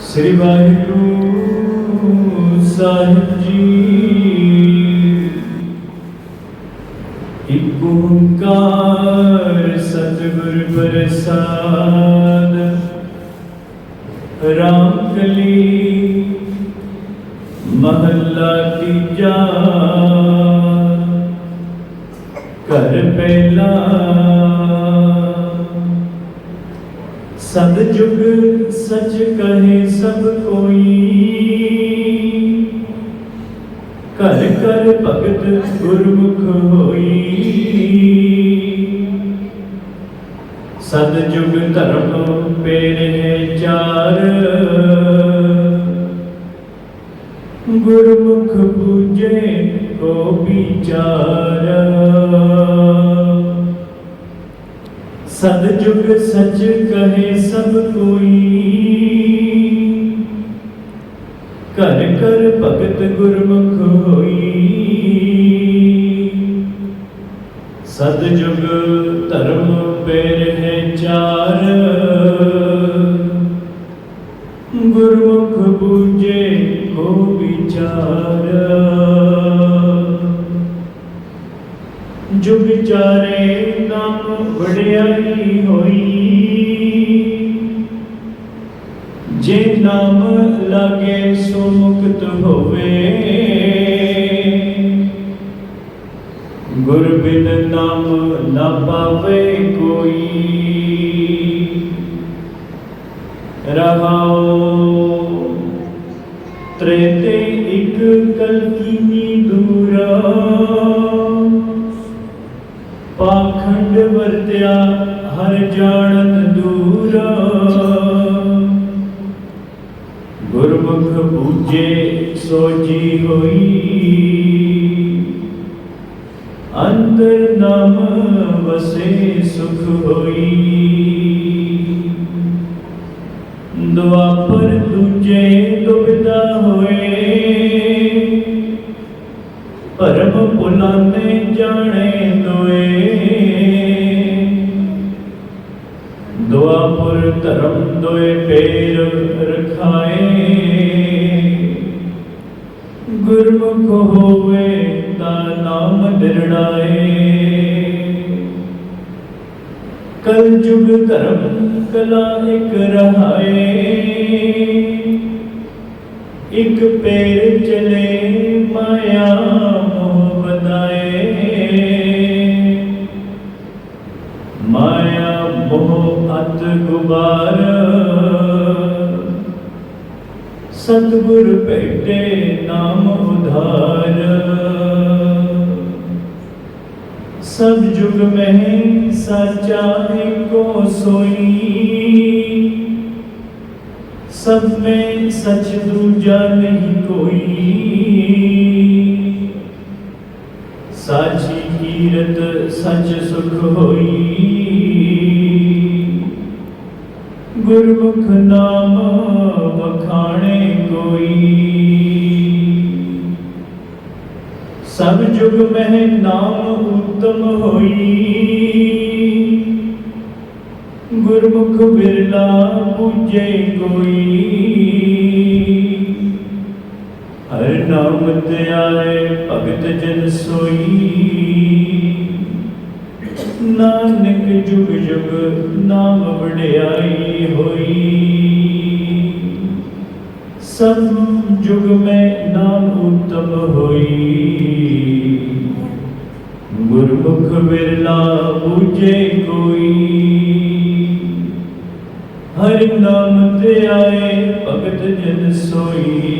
ਸ੍ਰੀ ਵਾਹਿਗੁਰੂ ਸਾਹਿਬ ਜੀ। ਇਕ ਓੰਕਾਰ ਸਤਿਗੁਰ ਪ੍ਰਸਾਦ ਰਾਮ ਕਲੀ ਮਹੱਲਾ ਤੀਜਾ। ਘਰ ਪਹਿਲਾ ਸਦ ਜੁਗ ਸਚ ਕਹੇ ਸਭ ਕੋਈ। ਘਰ ਘਰ ਭਗਤ ਗੁਰਮੁਖ ਹੋਈ। ਸਦ ਜੁਗ ਧਰਮ ਪੇਰੇ ਚਾਰ। ਗੁਰਮੁਖ ਪੂਜੇ ਕੋ ਵਿਚਾਰ। ਸਦ ਜੁਗ ਸਚ ਕਹੇ ਸਭ ਕੋਈ। ਘਰ ਘਰ ਭਗਤ ਗੁਰਮੁਖ ਹੋਈ। ਸਦ ਜੁਗ ਧਰਮ ਪੇਰ ਹੈ ਚਾਰ। ਗੁਰਮੁਖ ਬੂਝੇ ਕੋ ਵਿਚਾਰ। ਜੁਗ ਚਾਰੇ ਨਾਮ ਵਡਿਆਈ ਹੋਈ। ਜੇ ਨਾਮ ਲਾਗੇ ਸੋ ਮੁਕਤ ਹੋਵੇ। ਗੁਰ ਬਿਨ ਨਾਮ ਨਾ ਪਾਵੇ ਕੋਈ। ਰਹਾਉ ਤ੍ਰੇਤੇ ਇਕ ਕਲਕੀਨੀ ਦੂਰਾ। ਪਾਖੰਡ ਵਰਤਿਆ, ਹਰ ਜਾਣਨ ਦੂਰਾ। ਗੁਰਮੁਖ ਪੂਜੇ ਸੋਜੀ ਹੋਈ। ਅੰਦਰ ਨਾਮ ਵਸੇ, ਸੁਖ ਹੋਈ। ਦੁਆਪਰ ਦੂਜੇ ਦੁਬਿਧਾ ਹੋਏ। ਭਰਮ ਭੁਲਾਨੇ ਜਾਣੇ ਧਰਮ ਦੋਏ ਪੇਰ ਰਖਾਏ। ਗੁਰਮੁਖ ਹੋਵੇ ਤਾਂ ਨਾਮ ਦਿਰੜਾਏ ਕਲ ਜੁਗ ਧਰਮ ਕਲਾ ਇਕ ਰਹਾਏ। ਇਕ ਪੇਰ ਚਲੇ ਮਾਇਆ। ਅਤ ਗੁਬਾਰ। ਸਤਗੁਰ ਭੇਟੇ ਨਾਮ ਉਧਾਰ। ਸਭ ਜੁਗ ਮਹਿ ਸਚਾ ਇੱਕੋ ਸੋਈ। ਸਭ ਮੈਂ ਸਚ ਦੂਜਾ ਨਹੀਂ ਕੋਈ। ਸਾਚੀ ਕੀਰਤ ਸਚ ਸੁਖ ਹੋਈ। ਗੁਰਮੁਖ ਨਾਮ ਵਖਾਣੇ ਕੋਈ। ਸਭ ਜੁਗ ਮਹਿ ਨਾਮ ਉਤਮ ਹੋਈ। ਗੁਰਮੁਖ ਬਿਰਲਾ ਪੂਜੇ ਕੋਈ। ਹਰ ਨਾਮ ਧਿਆਏ ਭਗਤ ਜਨ ਸੋਈ। ਨਾਨਕ ਜੁਗ ਜੁਗ ਨਾਮ ਵਡਿਆਈ ਹੋਈ। ਸਭ ਜੁਗ ਮੈਂ ਨਾਮ ਉਤਮ ਹੋਈ। ਗੁਰਮੁਖ ਬਿਰਲਾ ਬੂਝੇ ਕੋਈ। ਹਰ ਨਾਮ ਤੇ ਆਏ ਭਗਤ ਜਨ ਸੋਈ।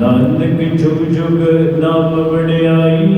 ਨਾਨਕ ਜੁਗ ਜੁਗ ਨਾਮ ਵਡਿਆਈ